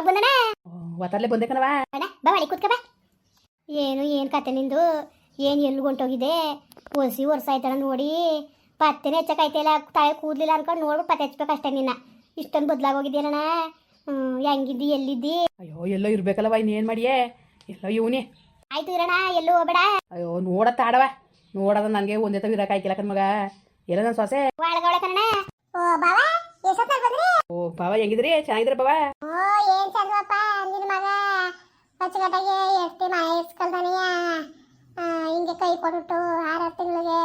ಯಾವಾಗ ಬಂದಣ? ಒತ್ತರ್ಲೆ ಬಂದೆ ಕಣವ ಅಣ್ಣ ಬಾ ಒಳಗೆ ಕೂತ್ಕ ಬಾ. ಏನು ಏನು ಕತೆ ನಿಂದು? ಏನು ಎಲ್ಲಿ ಹೊಂಟೋಗಿದೆ ಒಸಿ ವರ್ಷ ಆಯ್ತಣ ನೋಡಿ. ಪತ್ತೆನೇ ಹೆಚ್ಚಕ್ಕಾಯ್ತಿಲ್ಲ ತಾಯಿ ಕೂದಲಿಲ್ಲ ಅನ್ಕೊಂಡು ನೋಡು ಪತ್ತೆ ಹಚ್ಬೇಕಷ್ಟೇ ನಿನ್ನ. ಇಷ್ಟೊಂದು ಹ್ಮ್ ಹೆಂಗಿದ್ದಿ ಎಲ್ಲಿದ್ದಿ? ಅಯ್ಯೋ ಎಲ್ಲೋ ಇರ್ಬೇಕಲ್ಲವ ಇನ್ನೇನು ಮಾಡಿಯೇ? ಎಲ್ಲೋ ಇವನೇ. ಆಯ್ತು ಇರೋಣ ಎಲ್ಲೂ ಹೋಗ್ಬೇಡ. ಅಯ್ಯೋ ನೋಡತ್ತ ಆಡವ ನೋಡದ ನನಗೆ ಒಂದೇ ತವ ಇರಕ್ಕಾಯ್ಕಿಲ್ಲ ಕಣ್ಮಗ ಎಲ್ಲ ನನ್ನ ಸೊಸೆ. ಒಳಗೊಳ ಕಣ್ಣ ಓ ಬಾವ. ಎಷ್ಟೊತ್ತಲ್ಲಿ ಬಂದ್ರಿ? ಓ ಬಾವ ಹೆಂಗಿದ್ರಿ? ಚೆನ್ನಾಗಿದ್ರಿ ಬಾವ ಓ ಏನ್ ನಿನ್ ಮಗ ಅಚ್ಚುಕಟ್ಟಾಗಿ ಎಷ್ಟಿ ಮಾಯಿಸ್ಕೊಳ್ತಾನೆಯ ಹಿಂಗೆ ಕೈ ಕೊಟ್ಟು ಆರಾರು ತಿಂಗಳಿಗೆ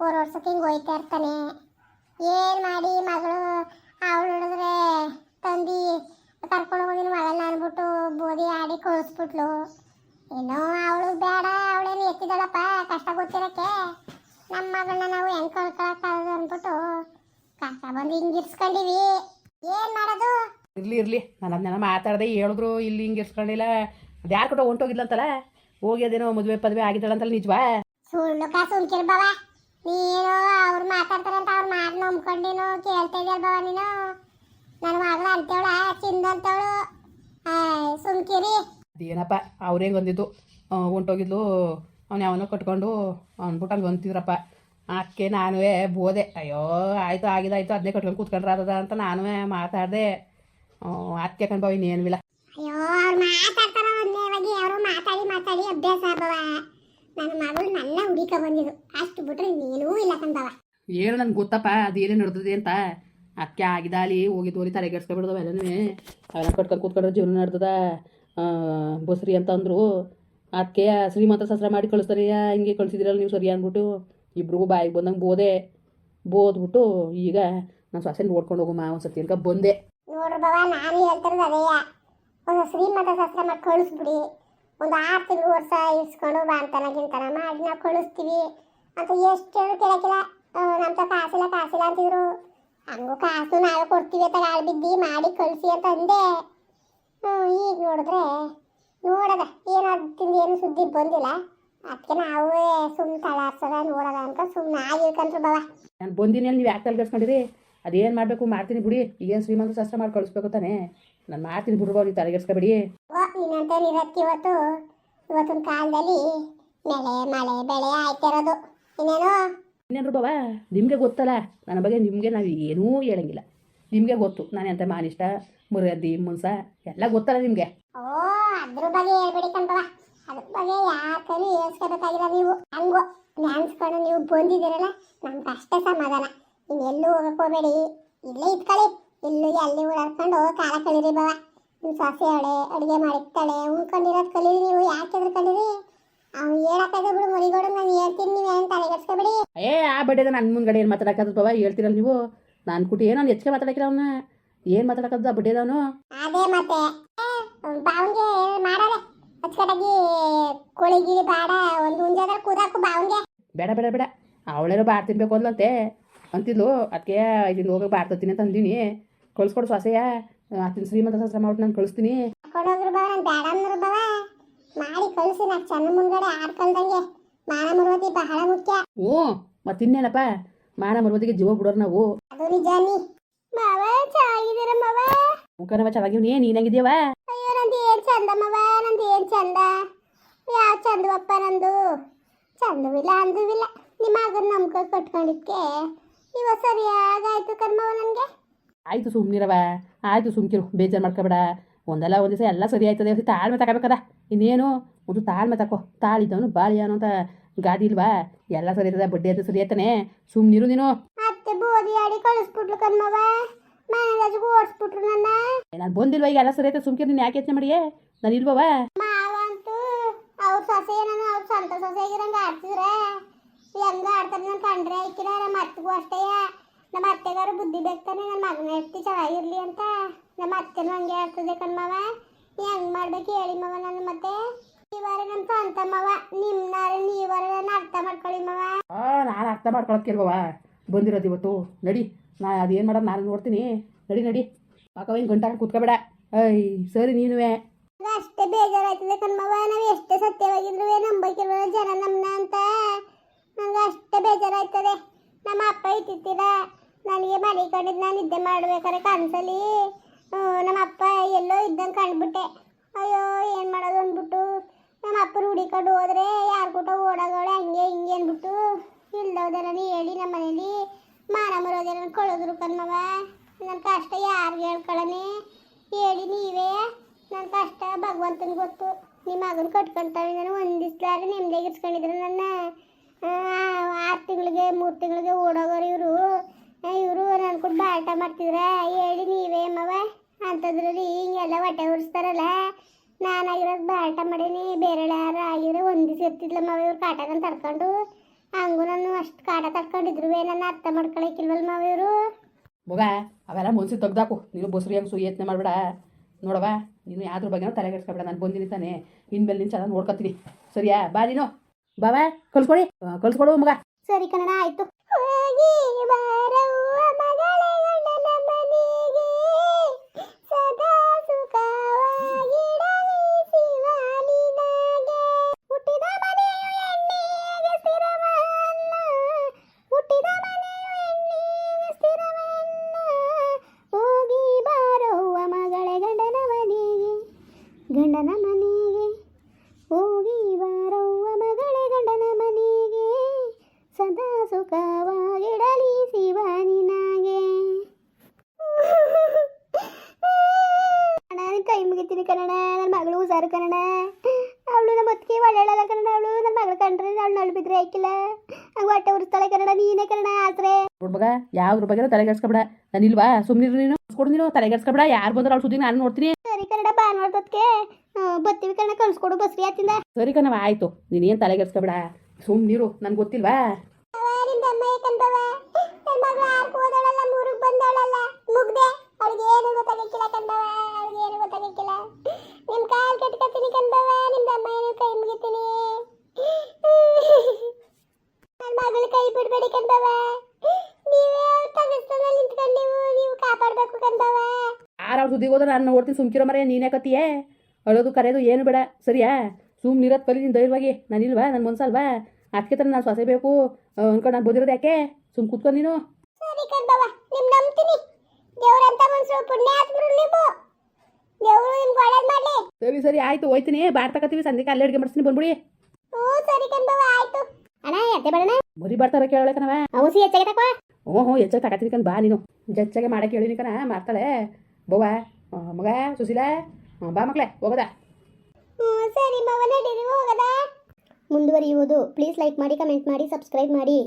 ಓರ್ ವರ್ಷಕ್ಕೆ ಹಿಂಗೆ ಹೋಯ್ತಾ ಇರ್ತಾನೆ. ಏನು ಮಾಡಿ ಮಗಳು? ಅವಳು ನೋಡಿದ್ರೆ ತಂದಿ ಕರ್ಕೊಂಡು ಹೋಗಿ ಮಗಳನ್ನ ಅಂದ್ಬಿಟ್ಟು ಬೋದಿ ಆಡಿ ಕಳಿಸ್ಬಿಟ್ಲು. ಏನೋ ಅವಳು ಬೇಡ ಅವಳೇನು ಎತ್ತಿದಳಪ್ಪ ಕಷ್ಟ ಗೊತ್ತಿರಕ್ಕೆ. ನಮ್ಮ ಮಗಳನ್ನ ನಾವು ಹೆಂಗೆ ಕಳ್ಕೊಳಕ್ಕಾಗದು ಅಂದ್ಬಿಟ್ಟು ಕಷ್ಟ ಬಂದು ಹಿಂಗಿರ್ಸ್ಕೊಂಡಿವಿ ಏನು ಮಾಡೋದು? ಇರ್ಲಿ ಇರ್ಲಿ. ನಾನು ಅದನ್ನೆಲ್ಲ ಮಾತಾಡ್ದೆ ಹೇಳಿದ್ರು ಇಲ್ಲಿ ಹಿಂಗೆ ಇರ್ಸ್ಕೊಂಡಿಲ್ಲ. ಅದು ಯಾರು ಕೊಟ್ಟ ಹೊಂಟೋಗಿದ್ಲಂತಲ್ಲ ಹೋಗಿ ಅದೇನೋ ಮದುವೆ ಪದ್ವೆ ಆಗಿದ್ದಾಳಂತಲ್ಲ ನಿಜವಾ? ಸುಳ್ಳು ಕಾಸು ಸುಮ್ಕಿರ್ ಬಾವ. ನೀನು ಅವ್ರು ಮಾತಾಡ್ತಾರಂತ ಅವ್ರ ಮಾತು ನಂಬ್ಕೊಂಡಿನು ಕೇಳ್ತಾ ಇದೆಯಲ್ಲ ಬಾವ ನೀನು? ನನ್ನ ಮಗಳ ಅಂತೇವಳ ಚಿಂದ ಅಂತವಳು ಸುಮ್ಕಿರಿ ಅದೇನಪ್ಪ ಅವ್ರು ಹೆಂಗೆ ಅಂದಿದ್ದು? ಆ, ಹೊಂಟೋಗಿದ್ಲು. ಅವ್ನು ಯಾವನೋ ಕಟ್ಕೊಂಡು ಅಂದ್ಬಿಟ್ಟು ಅಲ್ಲಿ ಬಂತಿದ್ರಪ್ಪ ಅದಕ್ಕೆ ನಾನು ಬೋದೆ. ಅಯ್ಯೋ ಆಯಿತು ಆಗಿದಾಯ್ತು ಅದನ್ನೇ ಕಟ್ಕೊಂಡು ಕೂತ್ಕೊಂಡ್ರೆ ಅದ ಅಂತ ನಾನು ಮಾತಾಡಿದೆ. ಅದಕ್ಕೆ ಕಣ್ಬಾವ ಇನ್ನೇನಿಲ್ಲ ಅಯ್ಯೋ ಅವ್ರು ಮಾತಾಡ್ತಾರ ಅವರು ಮಾತಾಡಿ ಮಾತಾಡಿ ಅಭ್ಯಾಸ ಬಾವ ನನ್ನ ಮಗಳು ನನ್ನ ಹುಡುಕ ಬಂದಿದ್ದು. ಅಷ್ಟು ಬಿಟ್ರೆ ನೀನೂ ಇಲ್ಲ ಏನು ನನ್ಗೆ ಗೊತ್ತಪ್ಪ ಅದೇನೇ ನಡೆದಿದೆ ಅಂತ. ಅದಕ್ಕೆ ಆಗಿದಾಲಿ ಹೋಗಿ ತೋರಿ ತಲೆಗೆಡ್ಸ್ಕೊಬಿಡ್ದವ ಎಲ್ಲನೂ. ಅವೆಲ್ಲ ಕಟ್ಕೊಂಡು ಕೂತ್ಕೊಂಡ್ರೆ ಜೀವನ ನಡೆದದ. ಬಸ್ರಿ ಅಂತ ಅಂದರು. ಅದಕ್ಕೆ ಶ್ರೀಮಂತ ಸಸ್ರ ಮಾಡಿ ಕಳಿಸ್ತಾರೆ. ಹಿಂಗೆ ಕಳ್ಸಿದಿರಲ್ಲ ನೀವು ಸರಿ ಅಂದ್ಬಿಟ್ಟು. ಇಬ್ರಿಗೂ ಬಾಯಿಗೆ ಬಂದಂಗೆ ಬೋದೆ ಬೋದ್ಬಿಟ್ಟು ಈಗ ನಾನು ಸೊಸೆ ನೋಡ್ಕೊಂಡು ಹೋಗು ಒಂದು ಸತಿ ಅನ್ಕ ಬಂದೆ. ನೋಡ್ರಿ ಬಾವ, ನಾನು ಹೇಳ್ತಿರೋದು ಅದೇಯ ಒಂದು ಮಾಡಿ ಕಳಿಸ್ಬಿಡಿ. ಒಂದು ಆರು ತಿಂಗಳು ವರ್ಷ ಇಸ್ಕೊಂಡು ಬಾ ಗಿಂತನ ಮಾಡಿ ನಾವು ಕಳಿಸ್ತೀವಿ. ಅಂತ ಎಷ್ಟು ಹೇಳಿ ಕೇಳಕ್ಕಿಲ್ಲ. ನಮ್ಮ ತ ಕಾಸಿಲ್ಲ ಕಾಸಿಲ್ಲ ಅಂತಿದ್ರು. ಹಂಗೂ ಕಾಸು ನಾವೇ ಕೊಡ್ತೀವಿ ಅಂತ ಗಾಳಿ ಬಿದ್ದಿ ಮಾಡಿ ಕಳಿಸಿ ಅಂತ ಅಂದೆ. ಈಗ ನೋಡಿದ್ರೆ ನೋಡದ ಏನಾಗ್ತಿಂದ ಏನು ಸುದ್ದಿ ಬಂದಿಲ್ಲ. ಅದಕ್ಕೆ ನಾವು ಸುಮ್ಮನೆ ತಳಾರ್ಸದ ನೋಡದ ಅಂತ ಸುಮ್ಮನೆ ಆಗಿರ್ಕಂತ್ರು ಬವ. ನಾನು ಬಂದಿನಿ ಅಲ್ಲಿ ನೀವು ಯಾಕೆ ತಲೆಗೆಡ್ಸ್ಕೊಂಡಿರಿ ಅದೇನು ಮಾಡಬೇಕು ಮಾಡ್ತೀನಿ ಬಿಡಿ. ಈಗೇನು ಶ್ರೀಮಂತ ಶಾಸ್ತ್ರ ಮಾಡಿ ಕಳಿಸ್ಬೇಕು ತಾನೇ. ನಾನು ಮಾಡ್ತೀನಿ ಬಿಡ್ರಿ ನೀವು ತಲೆಗೆಡ್ಸ್ಕೊಬೇಡಿ ಇನ್ನಂತ ನೀನಂತ ಇರತ್ತೆ ಇವತ್ತು ಇವತ್ತಿನ ಕಾಲದಲ್ಲಿ ಮಳೆ ಮಳೆ ಬೆಳೆ ಆಯ್ತಿರೋದು. ಇನ್ನೇನು? ಇನ್ನೇನು ಬಾವ? ನಿಮಗೆ ಗೊತ್ತಲ್ಲ ನನ್ನ ಬಗ್ಗೆ ನಿಮಗೆ ನಾವು ಏನೂ ಹೇಳಂಗಿಲ್ಲ. ನಿಮಗೆ ಗೊತ್ತು ನಾನು ಎಂತ ಮಾನಿಷ್ಟ ಮುರಿಯದ್ದಿ ಮುನ್ಸ ಎಲ್ಲ ಗೊತ್ತಲ್ಲ ನಿಮಗೆ. ಓ ಅದ್ರ ಬಗ್ಗೆ ಹೇಳ್ಬಿಡಿ ಕಣ್ಬವ ಅದ್ರ ಬಗ್ಗೆ ಯಾಕಲ್ಲಿ ಹೇಳ್ಸ್ಕೋಬೇಕಾಗಿಲ್ಲ ನೀವು. ಹಂಗೋ ನ್ಯಾನ್ಸ್ಕೊಂಡು ನೀವು ಬಂದಿದ್ದೀರಲ್ಲ ನಮ್ಗೆ ಅಷ್ಟೇ ಸಮಾಧಾನ. ನೀವು ಎಲ್ಲೂ ಹೋಗಕ್ಕೆ ಹೋಗಬೇಡಿ. ಇಲ್ಲೇ ಇದ್ಕೊಳ್ಳಿ. ಇಲ್ಲಿಗೆ ಅಲ್ಲಿ ಓಡಾಡ್ಕೊಂಡು ಕಾಲ ಕಳೀರಿ ಬಾವ. ನಿಮ್ಮ ಸೊಸೆ ಅವಳೆ ಅಡುಗೆ ಮಾಡಿರ್ತಾಳೆ ಉಳ್ಕೊಂಡಿರೋದು ಕಲೀರಿ ನೀವು. ಯಾಕೆ ಹೆದರ್ಕೊಂಡಿರಿ? ಅವ್ನು ಹೇಳಕ್ಕಾಗ ಬಿಡು ಮರಿಗೋಡು. ನಾನು ಹೇಳ್ತೀನಿ ನೀವು ಏನು ತಲೆಗೆಡ್ಸ್ಕೊಬೇಡಿ ಏ ಆ ಬಡ್ಡೆದ ನನ್ನ ಮುಂದ್ಗಡೆ ಏನು ಮಾತಾಡಕ್ಕಾದ್ರು ಬಾವ. ಹೇಳ್ತೀರಲ್ಲ ನೀವು. ನಾನು ಕುಟಿ ಏನೋ ಹೆಚ್ಚಿಗೆ ಮಾತಾಡಕ್ಕಿಲ್ಲ ಅವನ್ನ ಏನು ಮಾತಾಡಕ್ಕದ ಬಡ್ಡೆದವನು? ಅದೇ ಮತ್ತೆ. ಅಚ್ಚಕಟ್ಟಾಗಿ ಕೋಳಿ ಬೇಡ ಒಂದು ಹುಂಜಾದ್ರ ಕೂದಾಕು ಬಾವಂಗೆ ಬೇಡ ಬೇಡ ಬೇಡ. ಅವಳೇನೋ ಬಾರ್ ತಿನ್ಬೇಕು ಅಂದ್ಲಂತೆ ಅಂತಿದ್ಲು ಅದಕ್ಕೆ ಇದನ್ನ ಹೋಗಿ ಬಾರ್ ತರ್ತೀನಿ ಅಂತ ಅಂದಿನಿ. ಕಳ್ಸ್ಕೊಡು ಸೊಸೆಯ. ಅತ್ತಿನ ಶ್ರೀಮಂತ ಶಾಸ್ತ್ರ ಮಾಡ್ಬಿಟ್ಟು ನಾನು ಕಳಿಸ್ತೀನಿ. ಹಾಕೊಂಡೋಗ್ರು ಬಾವ ನಾನು ಬೇಡ ಅಂದ್ರು ಬಾವ. ಮಾಡಿ ಕಳಿಸಿ ನಾ ಚೆನ್ನ ಮುಂದ್ಗಡೆ ಆಡ್ಕೊಳ್ದಂಗೆ. ಮಾನ ಮರುವತಿ ಬಹಳ ಮುಖ್ಯ. ಹ್ಞೂ ಮತ್ತಿನ್ನೇನಪ್ಪ ಮಾನ ಮರುವತಿಗೆ ಜೀವ ಬಿಡೋರು ನಾವು. ಅದು ನಿಜ ನೀ. ಮಾವ ಚೆನ್ನಾಗಿದ್ದೀರ ಮಾವ? ಮುಖನವ ಚೆನ್ನಾಗಿವ್ ನೀ ನೀನಾಗಿದ್ಯವ ಅಯ್ಯೋ ನಂದು ಏನ್ ಚಂದ ಮಾವ ನಂದು ಏನ್ ಚಂದ? ಯಾವ ಚಂದವಪ್ಪ ನಂದು? ಚಂದವಿಲ್ಲ ಅಂದುವಿಲ್ಲ. ನಿಮ್ಮ ಮಗನ ನಂಬ್ಕೊ ಕಟ್ಕೊಂಡಿದ್ಕೆ ಇವ ಸರಿಯಾಗಾಯ್ತು ಕರ್ಮವ ನನಗೆ? ಆಯ್ತು ಸುಮ್ಮನಿರವ ಆಯ್ತು ಸುಮ್ಕಿರು. ಬೇಜಾರು ಮಾಡ್ಕೋಬೇಡ. ಒಂದಲ್ಲ ಒಂದು ದಿವಸ ಎಲ್ಲ ಸರಿ ಆಯ್ತದೆ ತಾಳ್ಮೆ ತಗೋಬೇಕದ. ಇನ್ನೇನು? ಒಂದು ತಾಳ್ಮೆ ತಕೋ. ತಾಳಿದವನು ಬಾಳಿ ಅನ್ನೋ ಅಂತ ಗಾದಿ ಇಲ್ವಾ? ಎಲ್ಲ ಸರಿ ಇರ್ತದೆ ಬಡ್ಡಿ ಅಂತ ಸರಿ ಆಯ್ತಾನೆ ಸುಮ್ಮನಿರು ನೀನು. ಮತ್ತೆ ಬೋದಿ ಆಡಿ ಕಳಿಸ್ಬಿಟ್ಲು ಕರ್ಮವ ಮನೆದಾಜು ಓಡಿಸ್ಬಿಟ್ರು ನನ್ನ. ನಾನು ಬಂದಿಲ್ವ ಈಗ? ಎಲ್ಲ ಸರಿ ಆಯ್ತದೆ ಸುಮ್ಕಿರು. ನೀನು ಯಾಕೆ ಯೋಚನೆ ಮಾಡಿಯೇ? ನಾನು ಇಲ್ವವ ಅವ್ರ ನಾನು ಅವ್ರ ಸ್ವಂತ ಸೊಸೆ ಆಗಿರಂಗ ಆಡ್ತಿದ್ರ ಹೆಂಗ ಆಡ್ತಾರೆ ನಾನು ಕಂಡ್ರೆ? ಐಕಿರ ನಮ್ಮ ಅಷ್ಟೇ. ನಮ್ಮ ಅತ್ತೆಗಾರು ಬುದ್ಧಿ ಬೇಕಾನೆ ನನ್ನ ಮಗನ ಎಷ್ಟು ಚೆನ್ನಾಗಿರ್ಲಿ ಅಂತ. ನಮ್ಮ ಅತ್ತೆನೂ ಹಂಗೆ ಆಡ್ತದೆ ಕಣ್ಮವ ಹೆಂಗ್ ಮಾಡ್ಬೇಕು ಹೇಳಿ ಮವ ನನ್ನ ಮತ್ತೆ. ನೀವಾರ ನಮ್ಮ ಸ್ವಂತ ಮವ. ನಿಮ್ನಾರ ನೀವಾರ ನನ್ನ ಅರ್ಥ ಮಾಡ್ಕೊಳ್ಳಿ ಮವ. ಆ, ನಾನು ಅರ್ಥ ಮಾಡ್ಕೊಳಕ್ಕಿಲ್ವವ ಬಂದಿರೋದು ಇವತ್ತು. ನಡಿ, ನಾ ಅದೇನು ಮಾಡೋದು ನಾನು ನೋಡ್ತೀನಿ. ನಡಿ ನಡಿ. ಪಾಕ ಹಿಂಗೆ ಗಂಟಾಕ ಕುತ್ಕೋಬೇಡ. ಐ, ಸರಿ ನೀನುವೆ. ಅಷ್ಟೇ ಬೇಜಾರಾಯ್ತದೆ ಕಣ್ಮವ ನಾವು ಎಷ್ಟೇ ಸತ್ಯವಾಗಿದ್ರು ನಂಬಿಕೆ ಜನ ನಮ್ಮನ್ನ ಅಂತ? ನಂಗೆ ಅಷ್ಟೇ ಬೇಜಾರಾಯ್ತದೆ. ನಮ್ಮ ಅಪ್ಪ ಇಟ್ಟಿದ್ದೀರ ನನಗೆ ಮನೆ ಕಂಡಿದ್ದು ನಾನು ನಿದ್ದೆ ಮಾಡ್ಬೇಕಾದ್ರೆ ಕನ್ಸಲಿ ನಮ್ಮ ಅಪ್ಪ ಎಲ್ಲೋ ಇದ್ದಂಗೆ ಕಂಡ್ಬಿಟ್ಟೆ ಅಯ್ಯೋ, ಏನು ಮಾಡೋದು ಅಂದ್ಬಿಟ್ಟು. ನಮ್ಮ ಅಪ್ಪ ಹುಡಿಕೊಂಡು ಹೋದ್ರೆ ಯಾರು ಕೂಟ ಓಡೋದವಳೆ ಹಂಗೆ ಹಿಂಗೆ ಅಂದ್ಬಿಟ್ಟು. ಇಲ್ದೋದೆಲ್ಲ ಹೇಳಿ ನಮ್ಮ ಮನೇಲಿ ಮಾನ ಕೊಳ್ಳೋದ್ರು ಕಳೋದ್ರು ಕಣ್ಮವ ನನ್ನ ಕಷ್ಟ ಯಾರಿಗೆ ಹೇಳ್ಕೊಳ್ಳನೆ ಹೇಳಿ ನೀವೇ. ಭಗವಂತನ ಗೊತ್ತು. ನಿಮ್ಮ ಮಗನ ಕಟ್ಕೊಂತಾವೆ ನಾನು ಒಂದಿಸ್ಲಾರೆ ನೆಮ್ಮದಿಯಾಗಿ ಇರ್ಸ್ಕೊಂಡಿದ್ರು ನನ್ನ. ಆರು ತಿಂಗಳಿಗೆ, ಮೂರು ತಿಂಗಳಿಗೆ ಓಡೋಗೋರು ಇವರು. ಇವರು ನನ್ನ ಕೂಡ ಬಾಟ ಮಾಡ್ತಿದ್ರ, ಹೇಳಿ ನೀವೇ ಅಮ್ಮವ ರೀ, ಹಿಂಗೆಲ್ಲ ಹೊಟ್ಟೆ ಉರಿಸ್ತಾರಲ್ಲ. ನಾನಾಗಿರೋದು ಬಾಟ ಮಾಡೀನಿ ಬೇರೆ ಯಾರು ಆಗಿರೋ ಒಂದಿವ್ಸ ಇರ್ತಿದ್ಲ ಮಾವ ಇವ್ರು ಕಾಟಗನ್ ತಡ್ಕೊಂಡು. ಹಂಗೂ ನಾನು ಅಷ್ಟು ಕಾಟ ತಡ್ಕೊಂಡಿದ್ರು ನನ್ನ ಅರ್ಥ ಮಾಡ್ಕೊಳಕ್ಕಿಲ್ವಲ್ಲ ಇವರು. ಮಗ, ಅವೆಲ್ಲ ಮುನ್ಸಿ ತೆಗ್ದಾಕು. ನೀನು ಬಸ್ರಿ ಹಂಗೆ ಸುಯತ್ನೆ ಮಾಡಬೇಡ. ನೋಡವ ನೀನು ಯಾವ್ದ್ರ ತಲೆ ಕೆಡ್ಸ್ಕೊಬೇಡ, ನಾನು ಬಂದಿನಿ ತಾನೆ. ಇನ್ಮೇಲೆ ನೀನು ಚೆನ್ನಾಗಿ ನೋಡ್ಕೊತೀನಿ. ಸರಿಯಾ? ಬಾ ನೀನು. ಬಾವ, ಕಲ್ಸ್ಕೊಡು. ಕಳ್ಸ್ಕೊಡು ಮಗ. ಸರಿ ಕನ್ನಡ, ಆಯ್ತು. ಗಂಡನ ಮನೆಗೆ ಹೋಗಿ ಬಾರವ್ವ ಮಗಳೇ ಗಂಡನ ಮನೆಗೆ ಸದಾ ಸುಖವಾಗಿಡಲಿ ಶಿವನಿನಾಗೆ. ನಾನು ಕೈ ಮುಗಿತೀನಿ ಕನ್ನಡ, ನನ್ನ ಮಗಳು ಹುಷಾರು ಕನ್ನಡ ಅವಳು ನಮ್ಮ ಹೊತ್ತಿಗೆ ಒಳ್ಳೆಯಲ್ಲ ಕನ್ನಡ ಅವಳು ನನ್ನ ಮಗಳು ಕಂಡ್ರೆ ಅವಳು ನಳು ಬಿದ್ರೆ ಆಯ್ಕಿಲ್ಲ? ಹಂಗೆ ಹೊಟ್ಟೆ ಉರಿಸ್ತಾಳೆ ಕನ್ನಡ ನೀನೇ ಕನ್ನಡ ಆತ್ರೆ ನೋಡ್ ಮಗ ಯಾವ್ದ್ರ ಬಗ್ಗೆ ತಲೆ ಕೆಡ್ಸ್ಕೊಬೇಡ. ನಾನು ಇಲ್ವಾ? ಸುಮ್ಮನಿರು ನೀನು ಕೊಡು ನೀನು ತಲೆ ಕೆಡ್ಸ್ಕೊಬೇಡ. ಯಾರು ಬಂದ್ರೆ ಅವ್ಳ ಸುದ್ದಿ ನಾನು ನೋಡ್ತೀನಿ. ಸರಿ ಕನ್ನಡ ಭಾನುವಾರದೊತ್ತಿಗೆ ಬತ್ತೀವಿ ಕನ್ನಡ ಕಳ್ಸ್ಕೊಡು ಬಸ್ರಿ ಆತಿಂದ ಸರಿ ಕಣವ ಆಯ್ತು. ನೀನೇನು ತಲೆ ಕೆಡ್ಸ್ಕೊಬೇಡ. ಸುಮ್ಮನಿರು ನನ್ಗೆ ಗೊತ್ತಿಲ್ವಾ? ಬಂದವಳಲ್ಲ ಮುಗ್ದೆ ಅವಳಿಗೆ ಏನು ಗೊತ್ತಾಗಿಲ್ಲ ಕಂದವ ಅವಳಿಗೆ ಏನು ಗೊತ್ತಾಗಕ್ಕಿಲ್ಲ ನಿಮ್ ಕಾಲ್ ಕಟ್ಕತೀನಿ ಕಂದವ ನಿಮ್ದು ಅಮ್ಮ ಏನು ಕೈ ಮುಗಿತೀನಿ ನನ್ನ ಮಗಳು ಕೈ ಬಿಡ್ಬೇಡಿ ಕಂದವ ನೀವೇ ತಗಸ್ತಾನಲ್ಲಿ ನಿಂತ್ಕೊಂಡು ನೀವು ನೀವು ಕಾಪಾಡ್ಬೇಕು ಕಂದವ ಅವ್ರ ಸುದ್ದಿಗೆ ಹೋದ್ರೆ ನಾನು ನೋಡ್ತೀನಿ ಸುಮ್ಕಿರೋ ಮರೆ ನೀನೇ ಕತ್ತಿಯೇ ಅಳೋದು ಕರೆಯೋದು ಏನು ಬೇಡ ಸರಿಯಾ? ಸುಮ್ಮನೆ ಇರೋದು ಕಲಿ ನೀನು ಧೈರ್ಯವಾಗಿ. ನಾನಿಲ್ವಾ ನನ್ನ ಮನ್ಸಲ್ವಾ? ಅದಕ್ಕೆ ತಾನೆ ನಾನು ಸೊಸೆ ಬೇಕು. ಅನ್ಕೊಂಡು ನಾನು ಬಂದಿರೋದು ಯಾಕೆ? ಸುಮ್ ಕೂತ್ಕೊಂಡು ನೀನು. ಸರಿ ಸರಿ ಆಯಿತು ಹೋಯ್ತೀನಿ. ಬಾರ್ ತಗೋತೀವಿ ಸಂಜೆಗೆ ಅಲ್ಲೇ ಅಡುಗೆ ಮಾಡಿಸ್ತೀನಿ ಬಂದ್ಬಿಡಿ. ಬರೀ ಬರ್ತಾರ ಕೇಳೋಳೆ ಕಣವ ಔಸಿ ಹೆಚ್ಚಾಗಿ ತಕೋ. ಹ್ಞೂ ಹ್ಞೂ ಹೆಚ್ಚಾಗಿ ತಗೋತೀನಿ ಕಣ್ ಬಾ ನೀನು. ಜಚ್ಚಾಗೆ ಮಾಡಕ್ಕೆ ಹೇಳಿನಿ ಕಣ ಮಾಡ್ತಾಳೆ. ಬವ್ವ ಮಗಾ ಸುಶೀಲಾ ಬಾ ಮಕ್ಳೆ ಹೋಗೋದಾ ಸರಿ ಮುಂದುವರಿಯುವುದು ಪ್ಲೀಸ್ ಲೈಕ್ ಮಾಡಿ ಕಮೆಂಟ್ ಮಾಡಿ ಸಬ್ಸ್ಕ್ರೈಬ್ ಮಾಡಿ.